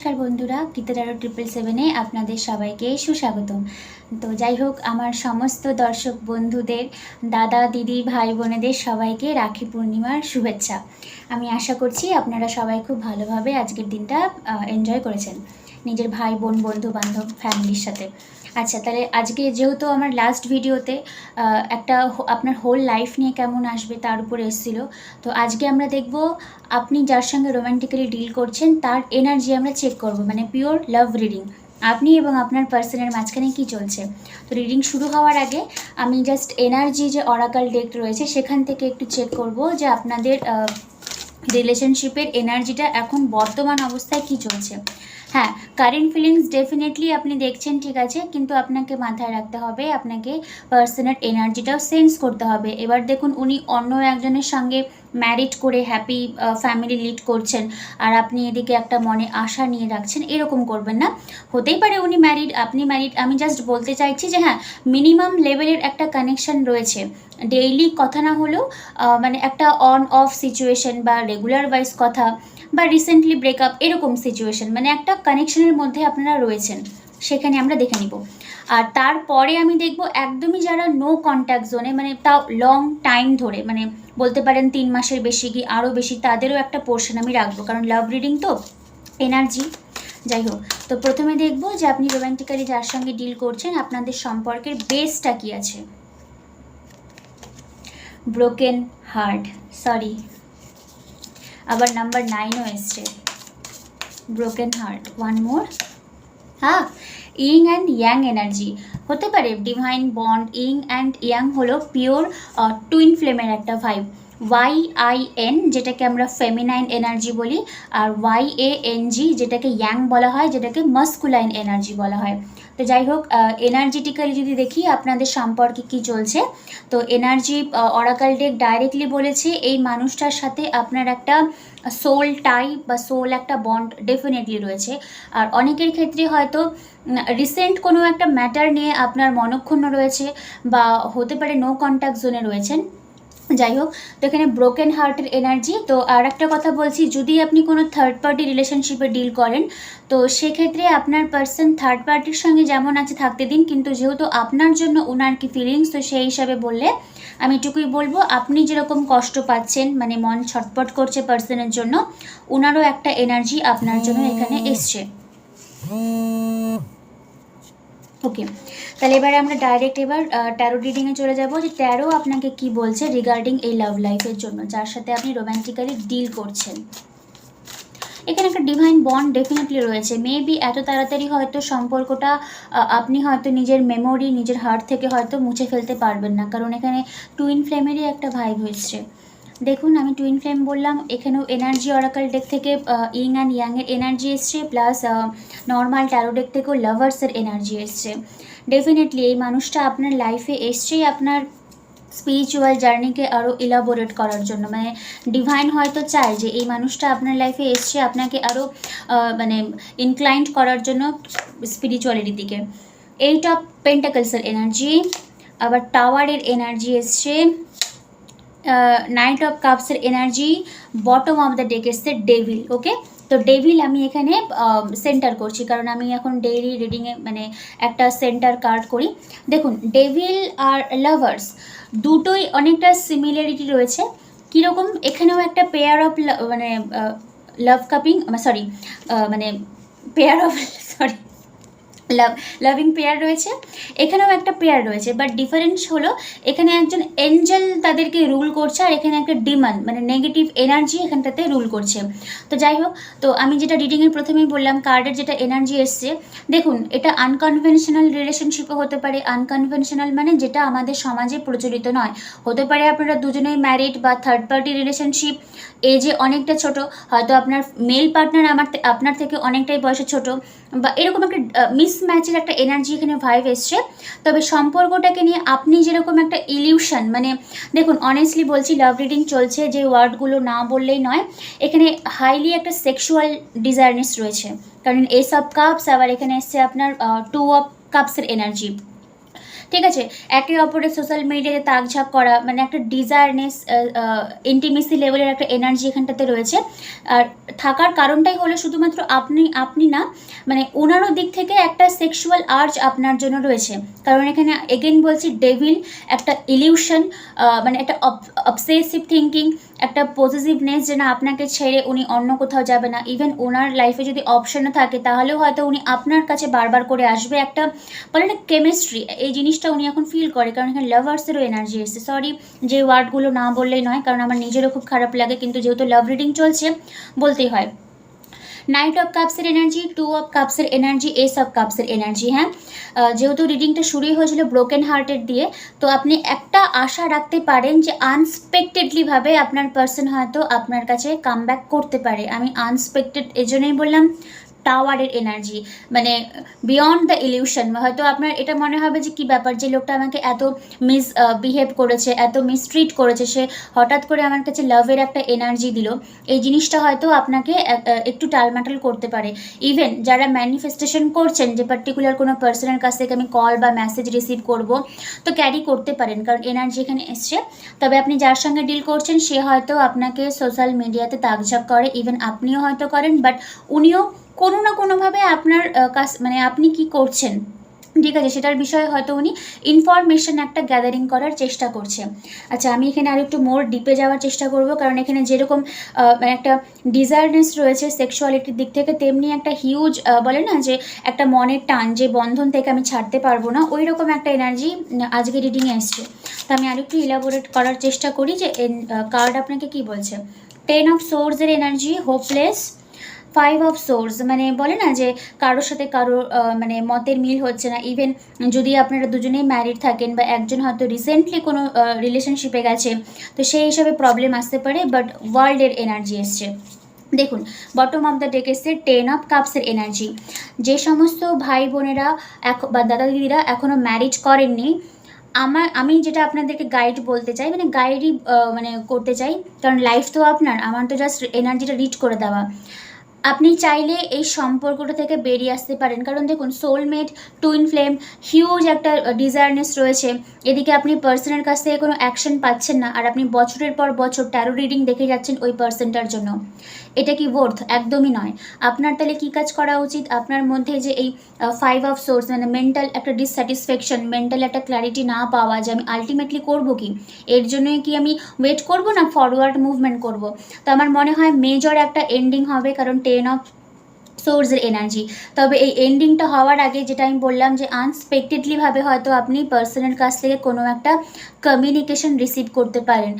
নমস্কার বন্ধুরা গীতারারো ট্রিপল সেভেনে আপনাদের সবাইকে সুস্বাগতম। তো যাই হোক, আমার সমস্ত দর্শক বন্ধুদের, দাদা, দিদি, ভাই, বোনেদের সবাইকে রাখি পূর্ণিমার শুভেচ্ছা। আমি আশা করছি আপনারা সবাই খুব ভালোভাবে আজকের দিনটা এনজয় করেছেন। নিজের ভাই, বোন বন্ধু বান্ধব ফ্যামিলির সাথে। আচ্ছা তাহলে আজকে যেহেতু আমার লাস্ট ভিডিওতে একটা আপনার হোল লাইফ নিয়ে কেমন আসবে তার উপর এসেছিল, তো আজকে আমরা দেখব আপনি যার সঙ্গে রোম্যান্টিক্যালি ডিল করছেন, তার এনার্জি আমরা চেক করব মানে পিওর লাভ রিডিং আপনি এবং আপনার পার্সনের মাঝখানে কি চলছে? তো রিডিং শুরু হওয়ার আগে আমি জাস্ট এনার্জি যে অরাকাল ডেক রয়েছে, সেখান থেকে একটু চেক করব যে আপনাদের রিলেশনশিপের এনার্জিটা এখন বর্তমান অবস্থায় কি চলছে? হ্যাঁ কারেন্ট ফিলিংস ডেফিনেটলি আপনি দেখছেন, ঠিক আছে? কিন্তু আপনাকে মাথায় রাখতে হবে, আপনাকে পার্সনের এনার্জিটাও সেন্স করতে হবে। এবার দেখুন, উনি অন্য একজনের সঙ্গে ম্যারিড করে হ্যাপি ফ্যামিলি লিড করছেন, আর আপনি এদিকে একটা মনে আশা নিয়ে রাখছেন, এরকম করবেন না। হতেই পারে উনি ম্যারিড আপনি ম্যারিড আমি জাস্ট বলতে চাইছি যে হ্যাঁ মিনিমাম লেভেলের একটা কানেকশন রয়েছে। ডেইলি কথা না হলেও মানে একটা অন অফ সিচুয়েশন বা রেগুলার ওয়াইজ কথা বা রিসেন্টলি ব্রেকআপ এরকম সিচুয়েশন মানে একটা কানেকশনের মধ্যে আপনারা রয়েছেন, সেখানে আমরা দেখে নিব। আর তারপরে আমি দেখব একদমই যারা নো কন্ট্যাক্ট জোনে মানে তাও লং টাইম ধরে মানে বলতে পারেন তিন মাসের বেশি কি আরও বেশি, তাদেরও একটা পোর্শন আমি রাখব, কারণ লাভ রিডিং তো এনার্জি যাই হোক। তো প্রথমে দেখব যে আপনি রোম্যান্টিক্যালি যার সঙ্গে ডিল করছেন, আপনাদের সম্পর্কের বেসটা কি আছে। ব্রোকেন হার্ট সরি আবার নাম্বার নাইনও এসছে। ব্রোকেন হার্ট ওয়ান মোর হ্যাঁ ইং অ্যান্ড ইয়াং এনার্জি হতে পারে divine bond yin and yang হলো পিওর টুইন ফ্লেমের একটা ভাইব ওয়াই আই এন যেটাকে আমরা ফেমিনাইন এনার্জি বলি, আর ওয়াই এ এন জি যেটাকে ইয়াং বলা হয়, যেটাকে মাস্কুলাইন এনার্জি বলা হয়। তো যাই হোক এনার্জেটিক্যালি যদি দেখি, আপনাদের সম্পর্কে কি চলছে, তো এনার্জি অরাকাল ডেক ডাইরেক্টলি বলেছে, এই মানুষটার সাথে আপনার একটা সোল টাই বা সোল একটা বন্ড ডেফিনেটলি রয়েছে। আর অনেকের ক্ষেত্রে হয়তো রিসেন্ট কোনো একটা ম্যাটার নিয়ে আপনার মনক্ষুণ্ণ রয়েছে, বা হতে পারে নো কন্ট্যাক্ট জোনে রয়েছেন। যাই হোক তো এখানে ব্রোকেন হার্টের এনার্জি তো আর একটা কথা বলছি যদি আপনি কোনো থার্ড পার্টি রিলেশনশিপে ডিল করেন তো সেক্ষেত্রে আপনার পার্সন থার্ড পার্টির সঙ্গে যেমন আছে থাকতে দিন কিন্তু যেহেতু আপনার জন্য ওনার কি ফিলিংস তো সেই হিসাবে বললে আমি এটুকুই বলব আপনি যেরকম কষ্ট পাচ্ছেন মানে মন ছটপট করছে পার্সনের জন্য ওনারও একটা এনার্জি আপনার জন্য এখানে এসছে। ওকে তাহলে এবার আমরা ডাইরেক্ট এবার ট্যারো রিডিংয়ে চলে যাব যে ট্যারো আপনাকে কি বলছে রিগার্ডিং এই লাভ লাইফের জন্য, যার সাথে আপনি রোম্যান্টিক্যালি ডিল করছেন। এখানে একটা ডিভাইন বন্ড ডেফিনেটলি রয়েছে। মেবি এত তাড়াতাড়ি হয়তো সম্পর্কটা আপনি হয়তো নিজের মেমোরি নিজের হার্ট থেকে হয়তো মুছে ফেলতে পারবেন না, কারণ এখানে টুইন ফ্লেমেরই একটা ভাইব হয়েছে। দেখুন, আমি টুইন ফ্লেম বললাম, এখানেও এনার্জি অরাকাল ডেক থেকে ইং অ্যান্ড ইয়াংয়ের এনার্জি এসছে প্লাস নর্মাল ট্যারো ডেক থেকেও লাভার্সের এনার্জি এসছে। ডেফিনেটলি এই মানুষটা আপনার লাইফে এসছেই আপনার স্পিরিচুয়াল জার্নিকে আরও ইলাবোরেট করার জন্য। মানে ডিভাইন হয়তো চায় যে এই মানুষটা আপনার লাইফে এসছে, আপনাকে আরও মানে ইনক্লাইন্ড করার জন্য স্পিরিচুয়ালিটির দিকে এইট অফ পেন্টাকলসের এনার্জি আবার টাওয়ারের এনার্জি এসছে। Knight of কাপসের energy bottom of the deck এসছে ডেভিল ওকে তো ডেভিল আমি এখানে সেন্টার করছি, কারণ আমি এখন ডেইলি রিডিংয়ে মানে একটা সেন্টার কার্ড করি। দেখুন ডেভিল আর লাভার্স দুটোই অনেকটা সিমিলারিটি রয়েছে। কীরকম? এখানেও একটা পেয়ার অফ মানে লাভ কাপিং সরি মানে pair of sorry love loving pair রয়েছে। এখানেও একটা পেয়ার রয়েছে বাট ডিফারেন্স হলো এখানে একজন এঞ্জেল তাদেরকে রুল করছে আর এখানে একটা ডিমান মানে নেগেটিভ এনার্জি এখানটাতে রুল করছে। তো যাই হোক, তো আমি যেটা রিডিংয়ের প্রথমেই বললাম কার্ডের যেটা এনার্জি এসছে, দেখুন, এটা আনকনভেনশনাল রিলেশনশিপও হতে পারে। আনকনভেনশনাল মানে যেটা আমাদের সমাজে প্রচলিত নয়। হতে পারে আপনারা দুজনেই ম্যারিড বা থার্ড পার্টি রিলেশনশিপ এজে অনেকটা ছোট, হয়তো আপনার মেল পার্টনার আমার আপনার থেকে অনেকটাই বয়সে ছোট, বা এরকম একটা মিস ম্যাচের একটা এনার্জি এখানে ভাইভ এসছে। তবে সম্পর্কটাকে নিয়ে আপনি যেরকম একটা ইলিউশন মানে দেখুন অনেস্টলি বলছি লাভ রিডিং চলছে, যে ওয়ার্ডগুলো না বললেই নয়। এখানে হাইলি একটা সেক্সুয়াল ডিজায়ারনেস রয়েছে। কারণ এস অফ কাপস আবার এখানে এসছে আপনার টু অফ কাপসের এনার্জি ঠিক আছে? একে অপরের সোশ্যাল মিডিয়াতে তাকঝাক করা মানে একটা ডিজায়ারনেস ইন্টিমেসি লেভেলের একটা এনার্জি এখানটাতে রয়েছে। আর থাকার কারণটাই হলো শুধুমাত্র আপনি আপনি না মানে ওনারও দিক থেকে একটা সেক্সুয়াল আর্জ আপনার জন্য রয়েছে। কারণ এখানে এগেন বলছি ডেভিল একটা ইলিউশন মানে একটা অবসেসিভ থিঙ্কিং একটা পজিটিভনেস যে না আপনাকে ছেড়ে উনি অন্য কোথাও যাবে না। ইভেন ওনার লাইফে যদি অপশনও থাকে, তাহলেও হয়তো উনি আপনার কাছে বারবার করে আসবে একটা, বলে না কেমিস্ট্রি এই জিনিসটা উনি এখন ফিল করে। কারণ এখানে লাভার্সেরও এনার্জি এসছে। সরি যে ওয়ার্ডগুলো না বললেই নয়, কারণ আমার নিজেরও খুব খারাপ লাগে, কিন্তু যেহেতু লাভ রিডিং চলছে, বলতেই হয়। নাইট অফ কাপসের এনার্জি টু অফ কাপসের এনার্জি এস অফ কাপসের এনার্জি হ্যাঁ? যেহেতু রিডিংটা শুরুই হয়েছিল ব্রোকেন হার্টের দিয়ে, তো আপনি একটা আশা রাখতে পারেন যে আনস্পেক্টেডলিভাবে আপনার পার্সন হয়তো আপনার কাছে কাম করতে পারে। আমি আনস্পেক্টেড এজন্যই বললাম। টাওয়ারের এনার্জি মানে বিয়ন্ড দ্য ইলিউশন হয়তো আপনার এটা মনে হবে যে কি ব্যাপার যে লোকটা আমাকে এত মিস বিহেভ করেছে, এত মিসট্রিট করেছে, সে হঠাৎ করে আমার কাছে লাভের একটা এনার্জি দিল। এই জিনিসটা হয়তো আপনাকে একটু টালমাটাল করতে পারে। ইভেন যারা ম্যানিফেস্টেশন করছেন যে পার্টিকুলার কোনো পার্সনের কাছ থেকে আমি কল বা মেসেজ রিসিভ করব, তো ক্যারি করতে পারেন, কারণ এনার্জি এখানে এসছে। তবে আপনি যার সঙ্গে ডিল করছেন, সে হয়তো আপনাকে সোশ্যাল মিডিয়াতে তাকঝাক করে ইভেন আপনিও হয়তো করেন বাট উনিও কোনো না কোনোভাবে আপনার কাছ মানে আপনি কি করছেন? ঠিক আছে, সেটার বিষয়ে হয়তো উনি ইনফরমেশন একটা গ্যাদারিং করার চেষ্টা করছে। আচ্ছা আমি এখানে আর একটু মোর ডিপে যাওয়ার চেষ্টা করব, কারণ এখানে যেরকম মানে একটা ডিজায়ারনেস রয়েছে সেক্সুয়ালিটির দিক থেকে, তেমনি একটা হিউজ বলে না যে একটা মনের টান, যে বন্ধন থেকে আমি ছাড়তে পারব না ওই রকম একটা এনার্জি আজকে রিডিংয়ে এসছে। তো আমি আর একটু ইলাবোরেট করার চেষ্টা করি যে কার্ড আপনাকে কি বলছে? টেন অফ সোর্সের energy hopeless five of swords মানে বলে না যে কারোর সাথে কারও আহ, মানে মতের মিল হচ্ছে না। ইভেন যদি আপনারা দুজনেই ম্যারিড থাকেন বা একজন হয়তো রিসেন্টলি কোনো রিলেশনশিপে গেছে তো সেই হিসাবে প্রবলেম আসতে পারে বাট ওয়ার্ল্ডের এনার্জি এসছে। দেখুন বটম অফ দ্য ডেক এসছে টেন অফ কাপসের এনার্জি যে সমস্ত ভাই বোনেরা এখন বা দাদা দিদিরা এখনও ম্যারিজ করেননি আমার আমি যেটা আপনাদেরকে গাইড বলতে চাই মানে গাইডই মানে করতে চাই কারণ লাইফ তো আপনার আমার তো জাস্ট এনার্জিটা রিচ করে দেওয়া। আপনি চাইলে এই সম্পর্কটা থেকে বেরিয়ে আসতে পারেন। কারণ দেখুন সোলমেট টুইন ফ্লেম হিউজ একটা ডিজায়ারনেস রয়েছে। এদিকে আপনি পার্সনের কাছ থেকে কোনো অ্যাকশন পাচ্ছেন না। আর আপনি বছরের পর বছর ট্যারো রিডিং দেখে যাচ্ছেন ওই পার্সনটার জন্য। এটা কি ওর্থ একদমই নয়। আপনার তাহলে কী কাজ করা উচিত? আপনার মধ্যে যে এই ফাইভ অফ সোর্স মানে মেন্টাল একটা ডিসস্যাটিসফ্যাকশন মেন্টাল একটা ক্ল্যারিটি না পাওয়া যে আমি আলটিমেটলি করব কি? এর জন্যই কি আমি ওয়েট করব না ফরওয়ার্ড মুভমেন্ট করব? তো আমার মনে হয় মেজর একটা এন্ডিং হবে, কারণ টেন অফ সোর্সের এনার্জি তবে এই এন্ডিংটা হওয়ার আগে যেটা আমি বললাম যে আনস্পেক্টেডলিভাবে হয়তো আপনি পার্সনের কাছ থেকে কোনো একটা কমিউনিকেশন রিসিভ করতে পারেন।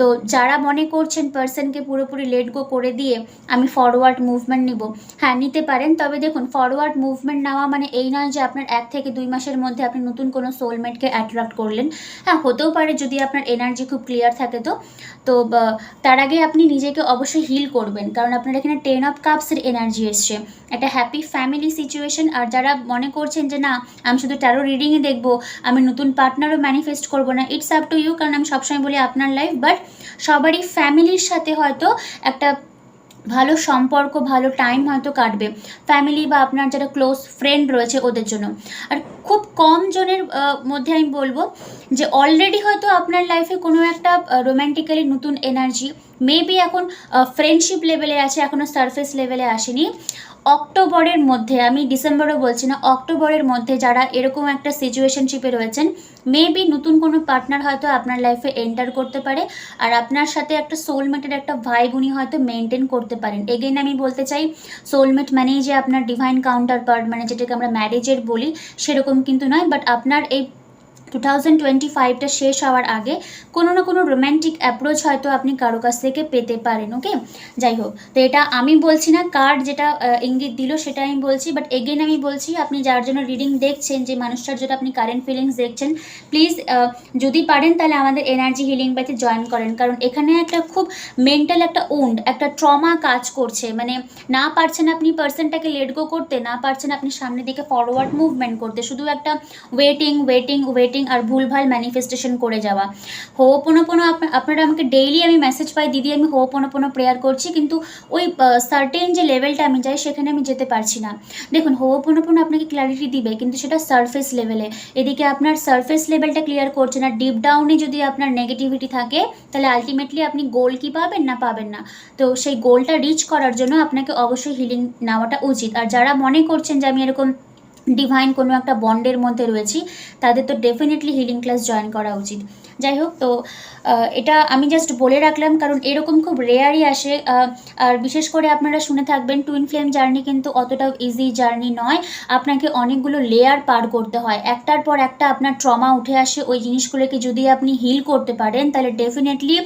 তো যারা মনে করছেন পার্সনকে পুরোপুরি লেট গো করে দিয়ে আমি ফরওয়ার্ড মুভমেন্ট নিব হ্যাঁ নিতে পারেন। তবে দেখুন ফরওয়ার্ড মুভমেন্ট নেওয়া মানে এই নয় যে আপনার এক থেকে দুই মাসের মধ্যে আপনি নতুন কোনো সোলমেটকে অ্যাট্রাক্ট করলেন। হ্যাঁ হতেও পারে যদি আপনার এনার্জি খুব ক্লিয়ার থাকে তো। তো তার আগে আপনি নিজেকে অবশ্যই হিল করবেন। কারণ আপনার এখানে টেন অফ কাপসের এনার্জি এসছে। একটা হ্যাপি ফ্যামিলি সিচুয়েশন আর যারা মনে করছেন যে না, আমি শুধু ট্যারো রিডিংই দেখব, আমি নতুন পার্টনারও ম্যানিফেস্ট করব না ইটস আপ টু ইউ কারণ আমি সবসময় বলি আপনার লাইফ বাট সবারই ফ্যামিলির সাথে হয়তো একটা ভালো সম্পর্ক, ভালো টাইম হয়তো কাটবে। ফ্যামিলি বা আপনার যারা ক্লোজ ফ্রেন্ড রয়েছে ওদের জন্য। আর খুব কম জনের মধ্যে আমি বলব যে অলরেডি হয়তো আপনার লাইফে কোনো একটা রোম্যান্টিক্যালি নতুন এনার্জি মেবি এখন ফ্রেন্ডশিপ লেভেলে আছে এখনও সারফেস লেভেলে আসেনি। অক্টোবরের মধ্যে, আমি ডিসেম্বরও বলছি না, অক্টোবরের মধ্যে যারা এরকম একটা সিচুয়েশনশিপে রয়েছেন মেবি নতুন কোনো পার্টনার হয়তো আপনার লাইফে এন্টার করতে পারে, আর আপনার সাথে একটা সোলমেটের একটা ভাইব উনি হয়তো মেনটেন করতে পারেন। এগেন আমি বলতে চাই সোলমেট মানেই যে আপনার ডিভাইন কাউন্টার পার্ট মানে যেটাকে আমরা ম্যারেজের বলি, সেরকম কিন্তু নয় বাট আপনার এই টু থাউজেন্ড টোয়েন্টি ফাইভটা শেষ হওয়ার আগে কোনো না কোনো রোম্যান্টিক অ্যাপ্রোচ হয়তো আপনি কারও কাছ থেকে পেতে পারেন ওকে যাই হোক, তো এটা আমি বলছি না কার্ড যেটা ইঙ্গিত দিল সেটা আমি বলছি বাট এগেন আমি বলছি, আপনি যার জন্য রিডিং দেখছেন, যে মানুষটার যেটা আপনি কারেন্ট ফিলিংস দেখছেন প্লিজ যদি পারেন তাহলে আমাদের এনার্জি হিলিং ব্যাচে জয়েন করেন, কারণ এখানে একটা খুব মেন্টাল একটা উন্ড একটা ট্রমা কাজ করছে মানে না পারছেন আপনি পার্সনটাকে লেট গো করতে, না পারছেন আপনি সামনের দিকে ফরওয়ার্ড মুভমেন্ট করতে, শুধু একটা ওয়েটিং ওয়েটিং ওয়েটিং ফাইটিং আর ভুলভাল ম্যানিফেস্টেশন করে যাওয়া। হোপোনোপোনো আপনারা আমাকে ডেইলি আমি মেসেজ পাই, দিদি আমি হোপোনোপোনো প্রেয়ার করছি, কিন্তু ওই সার্টেন যে লেভেলটা আমি যাই, সেখানে আমি যেতে পারছি না। দেখুন হোপোনোপোনো আপনাকে ক্ল্যারিটি দিবে, কিন্তু সেটা সারফেস লেভেলে এদিকে আপনার সারফেস লেভেলটা ক্লিয়ার করছে না ডিপ ডাউনে যদি আপনার নেগেটিভিটি থাকে, তাহলে আলটিমেটলি আপনি গোল কি পাবেন না পাবেন না। তো সেই গোলটা রিচ করার জন্য আপনাকে অবশ্যই হিলিং নেওয়াটা উচিত। আর যারা মনে করছেন যে আমি এরকম ডিভাইন কোনো একটা বন্ডের মধ্যে রয়েছি তাদের তো ডেফিনেটলি হিলিং ক্লাস জয়েন করা উচিত। যাই হোক তো এটা আমি জাস্ট বলে রাখলাম, কারণ এরকম খুব রেয়ারই আসে। আর বিশেষ করে আপনারা শুনে থাকবেন টুইন ফ্লেম জার্নি কিন্তু অতটাও ইজি জার্নি নয়। আপনাকে অনেকগুলো লেয়ার পার করতে হয়। একটার পর একটা আপনার ট্রমা উঠে আসে, ওই জিনিসগুলোকে যদি আপনি হিল করতে পারেন, তাহলে ডেফিনেটলি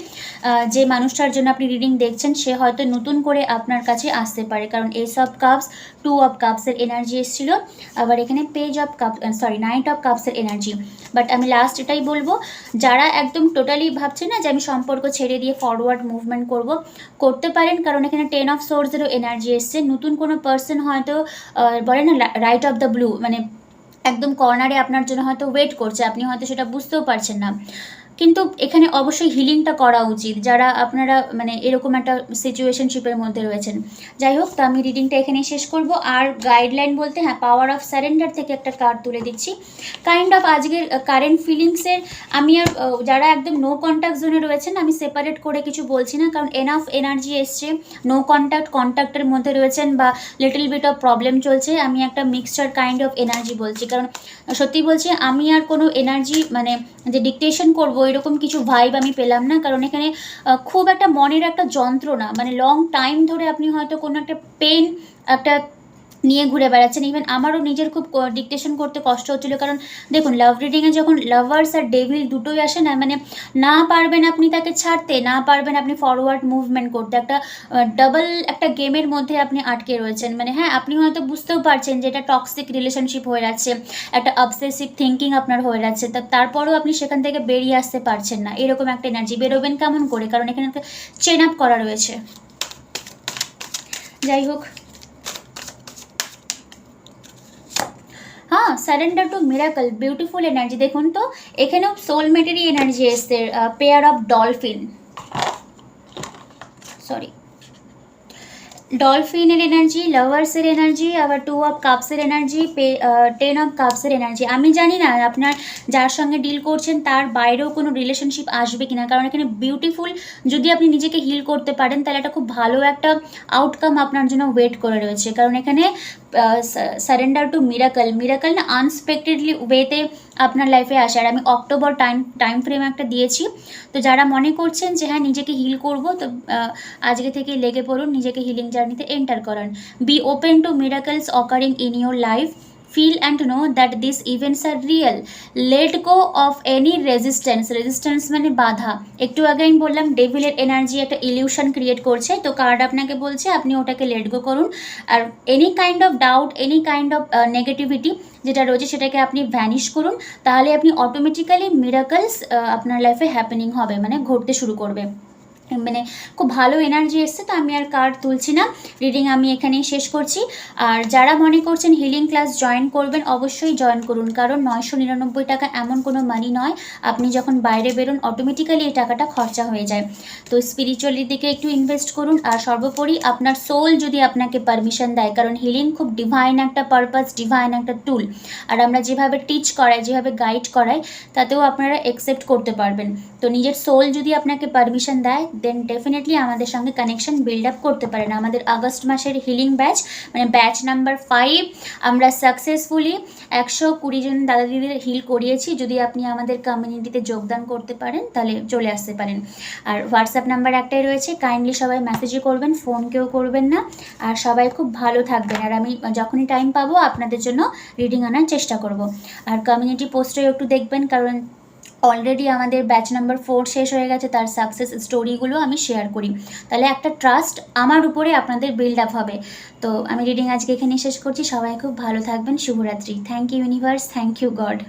যে মানুষটার জন্য আপনি রিডিং দেখছেন, সে হয়তো নতুন করে আপনার কাছে আসতে পারে। কারণ ace of cups two of কাপসের energy এসেছিল, আবার এখানে page of cup sorry knight of কাপসের energy but আমি লাস্ট এটাই বলব, যারা একদম টোটালি ভাবছে না যে আমি সম্পর্ক ছেড়ে দিয়ে ফরওয়ার্ড মুভমেন্ট করব। করতে পারেন, কারণ এখানে টেন অফ সোর্সেরও এনার্জি এসছে। নতুন কোনো পার্সন হয়তো বলে না রাইট অফ দ্য ব্লু মানে একদম কর্নারে আপনার জন্য হয়তো ওয়েট করছে। আপনি হয়তো সেটা বুঝতেও পারছেন না। কিন্তু এখানে অবশ্যই হিলিংটা করা উচিত। যারা আপনারা মানে এরকম একটা সিচুয়েশনশিপের মধ্যে রয়েছেন। যাই হোক, তো আমি রিডিংটা এখানেই শেষ করব। আর গাইডলাইন বলতে হ্যাঁ পাওয়ার অফ সারেন্ডার থেকে একটা কার্ড তুলে দিচ্ছি। কাইন্ড অফ আজকের কারেন্ট ফিলিংসের আমি আর যারা একদম নো কন্ট্যাক্ট জোনে রয়েছেন, আমি সেপারেট করে কিছু বলছি না। কারণ এনাফ এনার্জি এসছে। নো কন্ট্যাক্ট কন্ট্যাক্টের মধ্যে রয়েছেন বা লিটল বিট অফ প্রবলেম চলছে। আমি একটা মিক্সচার কাইন্ড অফ এনার্জি বলছি। কারণ, সত্যি বলছি, আমি আর কোনো এনার্জি মানে যে ডিকটেশন করব এরকম কিছু ভাইব আমি পেলাম না। কারণ এখানে খুব একটা মনের একটা যন্ত্রণা মানে লং টাইম ধরে আপনি হয়তো কোনো একটা পেন একটা নিয়ে ঘুরে বেড়াচ্ছেন। ইভেন আমারও নিজের খুব ডিকটেশন করতে কষ্ট হচ্ছিল। কারণ দেখুন লাভ রিডিংয়ে যখন লাভার্স আর ডেভিল দুটোই আসে না মানে না পারবেন আপনি তাকে ছাড়তে, না পারবেন আপনি ফরওয়ার্ড মুভমেন্ট করতে। একটা ডাবল একটা গেমের মধ্যে আপনি আটকে রয়েছেন। মানে হ্যাঁ আপনি হয়তো বুঝতেও পারছেন যে এটা টক্সিক রিলেশনশিপ হয়ে যাচ্ছে, একটা অবসেসিভ থিঙ্কিং আপনার হয়ে যাচ্ছে। তা, তারপরেও আপনি সেখান থেকে বেরিয়ে আসতে পারছেন না। এরকম একটা এনার্জি বেরোবেন কেমন করে? কারণ এখানে চেন আপ করা রয়েছে। যাই হোক। হ্যাঁ surrender to miracle beautiful energy দেখুন তো, এখানেও সোলমেটেরই এনার্জি এসছে পেয়ার অফ ডলফিন সরি ডলফিনের এনার্জি লাভার্সের এনার্জি আবার টু অফ কাপসের এনার্জি টেন অফ কাপসের এনার্জি আমি জানি না আপনার যার সঙ্গে ডিল করছেন, তার বাইরেও কোনো রিলেশনশিপ আসবে কিনা। কারণ এখানে বিউটিফুল যদি আপনি নিজেকে হিল করতে পারেন, তাহলে এটা খুব ভালো একটা আউটকাম আপনার জন্য ওয়েট করে রয়েছে। কারণ এখানে সারেন্ডার টু মিরাকল মিরাকল না আনএক্সপেক্টেডলি ওয়েতে আপনার লাইফে আসে আর আমি অক্টোবর টাইম টাইম ফ্রেম একটা দিয়েছি। তো যারা মনে করছেন যে হ্যাঁ নিজেকে হিল করব, তো আজকে থেকে লেগে পড়ুন, নিজেকে হিলিং জার্নিতে এন্টার করান। Be open to miracles occurring in your life feel and know that this events are real let go of any resistance resistance মানে বাধা। একটু আগে আমি বললাম ডেভিলের এনার্জি একটা ইলিউশন ক্রিয়েট করছে। তো কার্ড আপনাকে বলছে, আপনি ওটাকে লেট গো করুন। আর any kind of doubt any kind of negativity যেটা রয়েছে, সেটাকে আপনি ভ্যানিশ করুন। তাহলে আপনি অটোমেটিক্যালি মিরাকলস আপনার লাইফে হ্যাপেনিং হবে মানে ঘটতে শুরু করবে। মানে খুব ভালো এনার্জি এসছে, তো আমি আর কার্ড তুলছি না। রিডিং আমি এখানেই শেষ করছি। আর যারা মনে করছেন হিলিং ক্লাস জয়েন করবেন, অবশ্যই জয়েন করুন। কারণ নয়শো নিরানব্বই টাকা এমন কোনো মানি নয়, আপনি যখন বাইরে বেরোন অটোমেটিক্যালি এই টাকাটা খরচা হয়ে যায়। তো স্পিরিচুয়ালির দিকে একটু ইনভেস্ট করুন। আর সর্বোপরি আপনার সোল যদি আপনাকে পারমিশন দেয়, কারণ হিলিং খুব ডিভাইন একটা পারপাস ডিভাইন একটা টুল আর আমরা যেভাবে টিচ করাই, যেভাবে গাইড করাই, তাতেও আপনারা একসেপ্ট করতে পারবেন। তো নিজের সোল যদি আপনাকে পারমিশন দেয় দেন ডেফিনেটলি আমাদের সঙ্গে কানেকশন বিল্ড আপ করতে পারেন। আমাদের আগস্ট মাসের হিলিং ব্যাচ মানে ব্যাচ নাম্বার ফাইভ আমরা সাকসেসফুলি একশো কুড়ি জন দাদা দিদিদের হিল করিয়েছি। যদি আপনি আমাদের কমিউনিটিতে যোগদান করতে পারেন, তাহলে চলে আসতে পারেন। আর হোয়াটসঅ্যাপ নাম্বার একটাই রয়েছে। কাইন্ডলি সবাই মেসেজও করবেন ফোন কেউ করবেন না। আর সবাই খুব ভালো থাকবেন। আর আমি যখনই টাইম পাবো, আপনাদের জন্য রিডিং আনার চেষ্টা করব। আর কমিউনিটি পোস্টেও একটু দেখবেন, কারণ অলরেডি আমাদের ব্যাচ নাম্বার ফোর শেষ হয়ে গেছে, তার সাকসেস স্টোরিগুলো আমি শেয়ার করি। তাহলে একটা ট্রাস্ট আমার উপরে আপনাদের বিল্ড আপ হবে। তো আমি রিডিং আজকে এখানে শেষ করছি, সবাই খুব ভালো থাকবেন, শুভরাত্রি। Thank you universe thank you God